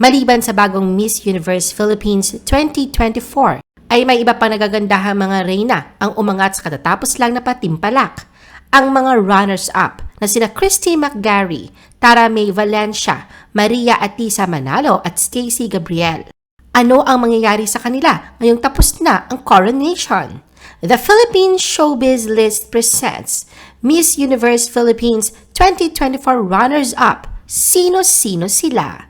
Maliban sa bagong Miss Universe Philippines 2024, ay may iba pang nagagandahang mga reyna ang umangat sa katatapos lang na patimpalak. Ang mga runners-up na sina Christy McGarry, Tara May Valencia, Maria Atisa Manalo at Stacy Gabriel. Ano ang mangyayari sa kanila ngayong tapos na ang coronation? The Philippine Showbiz List presents Miss Universe Philippines 2024 runners-up. Sino-sino sila?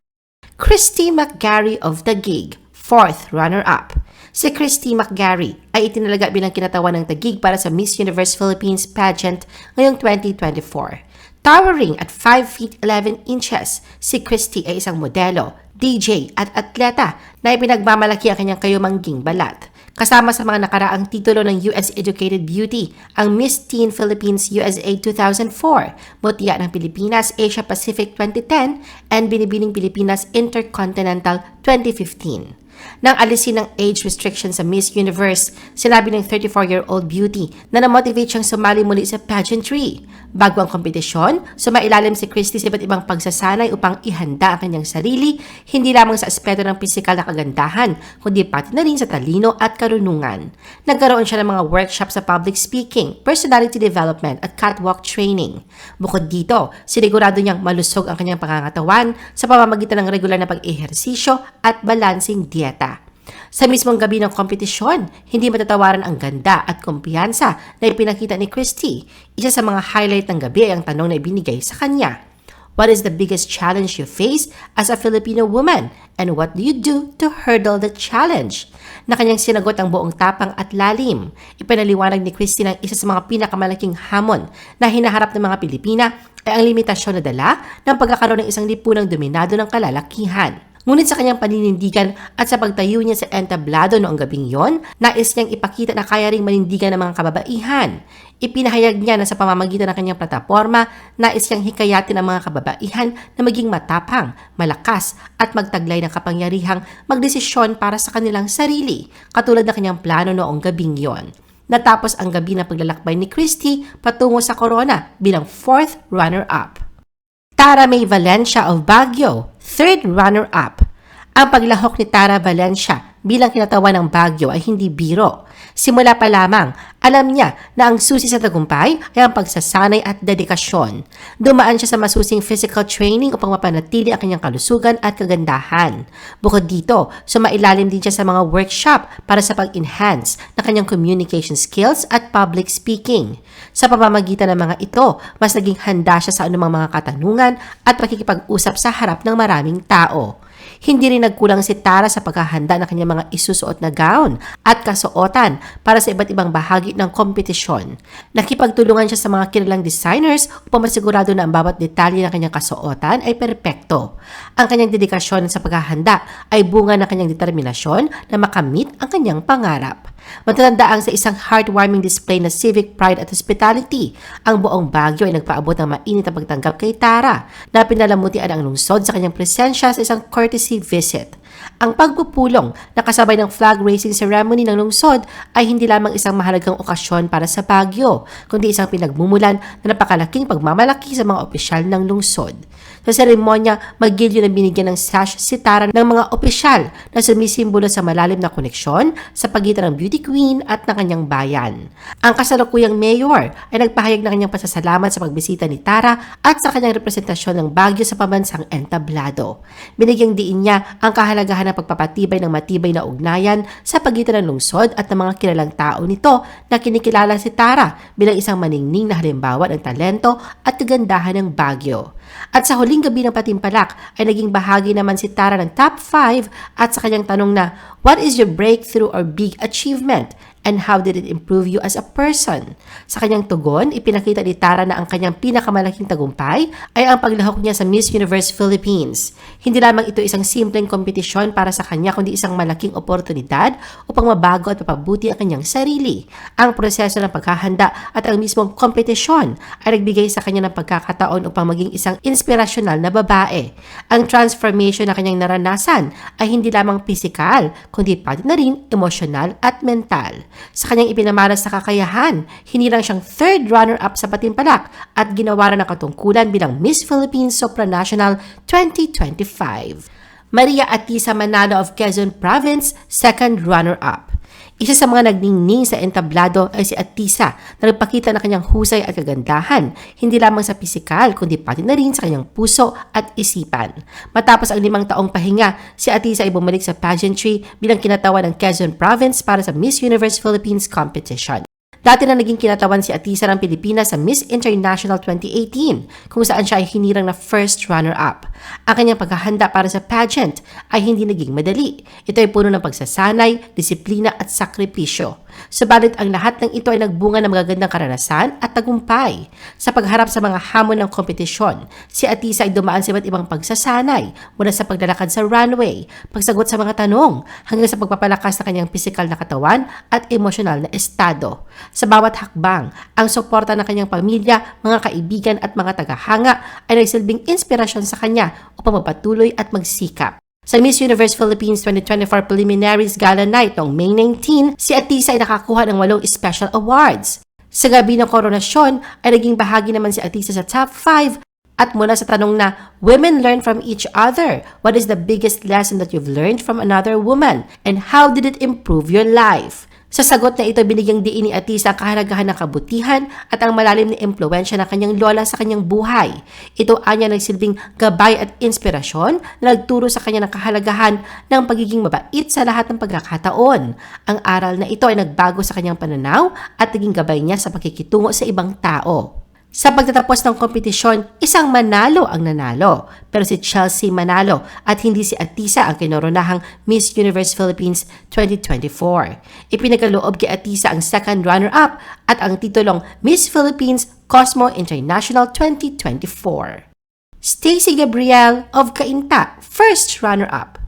Christy McGarry of The Gig, fourth runner-up. Si Christy McGarry ay itinalaga bilang kinatawan ng Tagig para sa Miss Universe Philippines pageant ngayong 2024. Towering at 5 feet 11 inches, si Christy ay isang modelo, DJ at atleta na ipinagmamalaki ang kanyang kayumangging balat. Kasama sa mga nakaraang titulo ng US Educated Beauty, ang Miss Teen Philippines USA 2004, Mutya ng Pilipinas Asia Pacific 2010, and Binibining Pilipinas Intercontinental 2015. Nang alisin ng age restriction sa Miss Universe, sinabi ng 34-year-old beauty na na-motivate siyang sumali muli sa pageantry. Bago ang kompetisyon, sumailalim si Christy sa iba't ibang pagsasanay upang ihanda ang kanyang sarili, hindi lamang sa aspeto ng pisikal na kagandahan, kundi pati na rin sa talino at karunungan. Nagkaroon siya ng mga workshop sa public speaking, personality development at catwalk training. Bukod dito, sinigurado niyang malusog ang kanyang pangangatawan sa pamamagitan ng regular na pag-ehersisyo at balancing dieta. Sa mismong gabi ng kompetisyon, hindi matatawaran ang ganda at kumpiyansa na ipinakita ni Christy. Isa sa mga highlight ng gabi ay ang tanong na ibinigay sa kanya. What is the biggest challenge you face as a Filipino woman? And what do you do to hurdle the challenge? Na kanyang sinagot ang buong tapang at lalim. Ipinaliwanag ni Christy ng isa sa mga pinakamalaking hamon na hinaharap ng mga Pilipina ay ang limitasyon na dala ng pagkakaroon ng isang lipunang dominado ng kalalakihan. Ngunit sa kanyang paninindigan at sa pagtayo niya sa entablado noong gabing yon, nais niyang ipakita na kaya ring manindigan ng mga kababaihan. Ipinahayag niya na sa pamamagitan ng kanyang plataforma, nais niyang hikayatin ang mga kababaihan na maging matapang, malakas at magtaglay ng kapangyarihang magdesisyon para sa kanilang sarili, katulad ng kanyang plano noong gabing yon. Natapos ang gabi ng paglalakbay ni Christie patungo sa Corona bilang fourth runner-up. Tara May Valencia of Baguio, third runner-up. Ang paglahok ni Tara Valencia bilang kinatawan ng Baguio ay hindi biro. Simula pa lamang, alam niya na ang susi sa tagumpay ay ang pagsasanay at dedikasyon. Dumaan siya sa masusing physical training upang mapanatili ang kanyang kalusugan at kagandahan. Bukod dito, sumailalim din siya sa mga workshop para sa pag-enhance ng kanyang communication skills at public speaking. Sa pamamagitan ng mga ito, mas naging handa siya sa anumang mga katanungan at pakikipag-usap sa harap ng maraming tao. Hindi rin nagkulang si Tara sa paghahanda ng kanyang mga isusuot na gown at kasuotan para sa iba't ibang bahagi ng kompetisyon. Nakipagtulungan siya sa mga kilalang designers upang masigurado na ang bawat detalye ng kanyang kasuotan ay perpekto. Ang kanyang dedikasyon sa paghahanda ay bunga ng kanyang determinasyon na makamit ang kanyang pangarap. Matatandaan sa isang heartwarming display na civic pride at hospitality, ang buong Baguio ay nagpaabot ng mainit na pagtanggap kay Tara na pinalamutian ang lungsod sa kanyang presensya sa isang courtesy visit. Ang pagpupulong na kasabay ng flag raising ceremony ng lungsod ay hindi lamang isang mahalagang okasyon para sa Baguio, kundi isang pinagmumulan na napakalaking pagmamalaki sa mga opisyal ng lungsod. Sa seremonya, magilyo na binigyan ng sash si Tara ng mga opisyal na sumisimbolo sa malalim na koneksyon sa pagitan ng beauty queen at ng kanyang bayan. Ang kasalukuyang mayor ay nagpahayag ng kanyang pasasalamat sa pagbisita ni Tara at sa kanyang representasyon ng Baguio sa pambansang entablado. Binigyang diin niya ang kahalagahan ng pagpapatibay ng matibay na ugnayan sa pagitan ng lungsod at ng mga kilalang tao nito na kinikilala si Tara bilang isang maningning na halimbawa ng talento at kagandahan ng Baguio. At sa huling gabi ng patimpalak ay naging bahagi naman si Tara ng top 5 at sa kanyang tanong na, What is your breakthrough or big achievement? And how did it improve you as a person? Sa kanyang tugon, ipinakita ni Tara na ang kanyang pinakamalaking tagumpay ay ang paglahok niya sa Miss Universe Philippines. Hindi lamang ito isang simpleng kompetisyon para sa kanya kundi isang malaking oportunidad upang mabago at mapabuti ang kanyang sarili. Ang proseso ng paghahanda at ang mismong kompetisyon ay nagbigay sa kanya ng pagkakataon upang maging isang inspirasyonal na babae. Ang transformation na kanyang naranasan ay hindi lamang pisikal, kundi pati na rin emosyonal at mental. Sa kanyang ipinamalas sa kakayahan, hinirang siyang third runner-up sa Patimpalak at ginawa ng katungkulan bilang Miss Philippines Supranational 2025. Maria Atisa Manalo of Quezon Province, second runner-up. Isa sa mga nagningning sa entablado ay si Atisa na nagpakita ng kanyang husay at kagandahan, hindi lamang sa pisikal kundi pati na rin sa kanyang puso at isipan. Matapos ang limang taong pahinga, si Atisa ay bumalik sa pageantry bilang kinatawa ng Quezon Province para sa Miss Universe Philippines competition. Dati na naging kinatawan si Atisa ng Pilipinas sa Miss International 2018 kung saan siya ay hinirang na first runner-up. Ang kanyang paghahanda para sa pageant ay hindi naging madali. Ito ay puno ng pagsasanay, disiplina at sakripisyo. Subalit ang lahat ng ito ay nagbunga ng magagandang karanasan at tagumpay. Sa pagharap sa mga hamon ng kompetisyon, si Atisa ay dumaan sa iba't ibang pagsasanay mula sa paglalakad sa runway, pagsagot sa mga tanong, hanggang sa pagpapalakas ng kanyang pisikal na katawan at emosyonal na estado. Sa bawat hakbang, ang suporta ng kanyang pamilya, mga kaibigan at mga tagahanga ay nagsilbing inspirasyon sa kanya upang magpatuloy at magsikap. Sa Miss Universe Philippines 2024 Preliminaries Gala Night noong May 19, si Atisa ay nakakuha ng walong special awards. Sa gabi ng koronasyon ay naging bahagi naman si Atisa sa top 5 at mula sa tanong na, Women learn from each other. What is the biggest lesson that you've learned from another woman? And how did it improve your life? Sa sagot na ito, binigyang diin ni Atisa ang kahalagahan ng kabutihan at ang malalim na impluensya ng kanyang lola sa kanyang buhay. Ito anya nagsilbing gabay at inspirasyon na nagturo sa kanya ng kahalagahan ng pagiging mabait sa lahat ng pagkakataon. Ang aral na ito ay nagbago sa kanyang pananaw at naging gabay niya sa pakikitungo sa ibang tao. Sa pagtatapos ng kompetisyon, isang Manalo ang nanalo. Pero si Chelsea Manalo at hindi si Atisa ang kinoronahang Miss Universe Philippines 2024. Ipinagkaloob kay Atisa ang second runner-up at ang titulong Miss Philippines Cosmo International 2024. Stacy Gabriel of Cainta, first runner-up.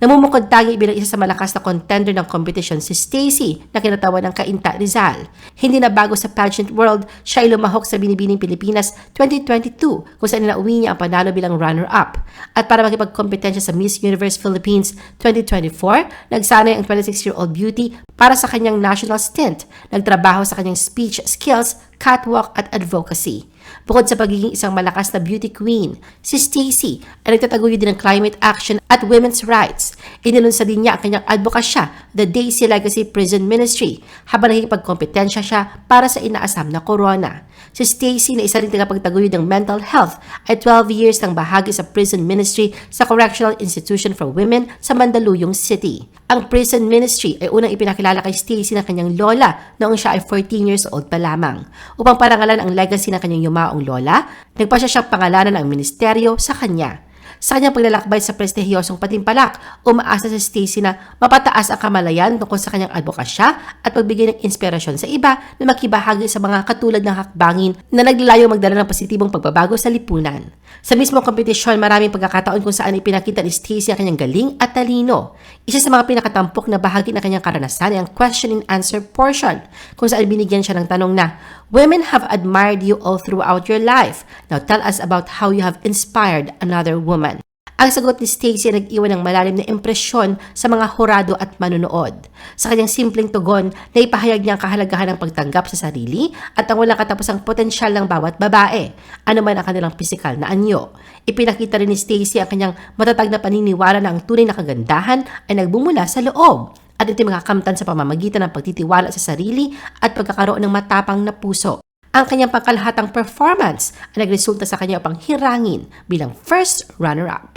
Namumukod tangi bilang isa sa malakas na contender ng competition si Stacy na kinatawa ng Kainta Rizal. Hindi na bago sa pageant world, siya ay lumahok sa Binibining Pilipinas 2022 kung saan nauwi niya ang panalo bilang runner-up. At para makipagkompetensya sa Miss Universe Philippines 2024, nagsanay ang 26-year-old beauty para sa kanyang national stint. Nagtrabaho sa kanyang speech skills, catwalk at advocacy. Bukod sa pagiging isang malakas na beauty queen, si Stacy ay nagtataguyod din ng climate action at women's rights. Inilunsad din niya ang kanyang advokasya, the Daisy Legacy Prison Ministry, habang nakikipagkompetensya siya para sa inaasam na corona. Si Stacy na isa rin tagapagtaguyod ng mental health ay 12 years ng bahagi sa prison ministry sa Correctional Institution for Women sa Mandaluyong City. Ang prison ministry ay unang ipinakilala kay Stacy ng kanyang lola noong siya ay 14 years old pa lamang. Upang parangalan ang legacy ng kanyang yumaong lola, nagpasya siyang pangalanan ng ministeryo sa kanya. Sa kanyang paglalakbay sa prestihiyosong patimpalak, umaasa si Stacy na mapataas ang kamalayan tungkol sa kanyang advokasya at pagbigay ng inspirasyon sa iba na makibahagi sa mga katulad ng hakbangin na naglalayo magdala ng positibong pagbabago sa lipunan. Sa mismong kompetisyon, maraming pagkakataon kung saan ipinakita ni Stacy ang kanyang galing at talino. Isa sa mga pinakatampok na bahagi ng kanyang karanasan ay ang question and answer portion, kung saan binigyan siya ng tanong na, Women have admired you all throughout your life. Now tell us about how you have inspired another woman. Ang sagot ni Stacy ay nag-iwan ng malalim na impresyon sa mga hurado at manunood. Sa kanyang simpleng tugon, naipahayag niya ang kahalagahan ng pagtanggap sa sarili at ang walang katapusang potensyal ng bawat babae, ano man ang kanilang pisikal na anyo. Ipinakita rin ni Stacy ang kanyang matatag na paniniwala na ang tunay na kagandahan ay nagbumula sa loob at ito makakamtan sa pamamagitan ng pagtitiwala sa sarili at pagkakaroon ng matapang na puso. Ang kanyang pangkalahatang performance ay nagresulta sa kanya upang hirangin bilang first runner-up.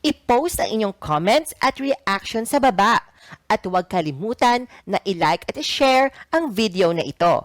I-post ang inyong comments at reaction sa baba. At huwag kalimutan na i-like at i-share ang video na ito.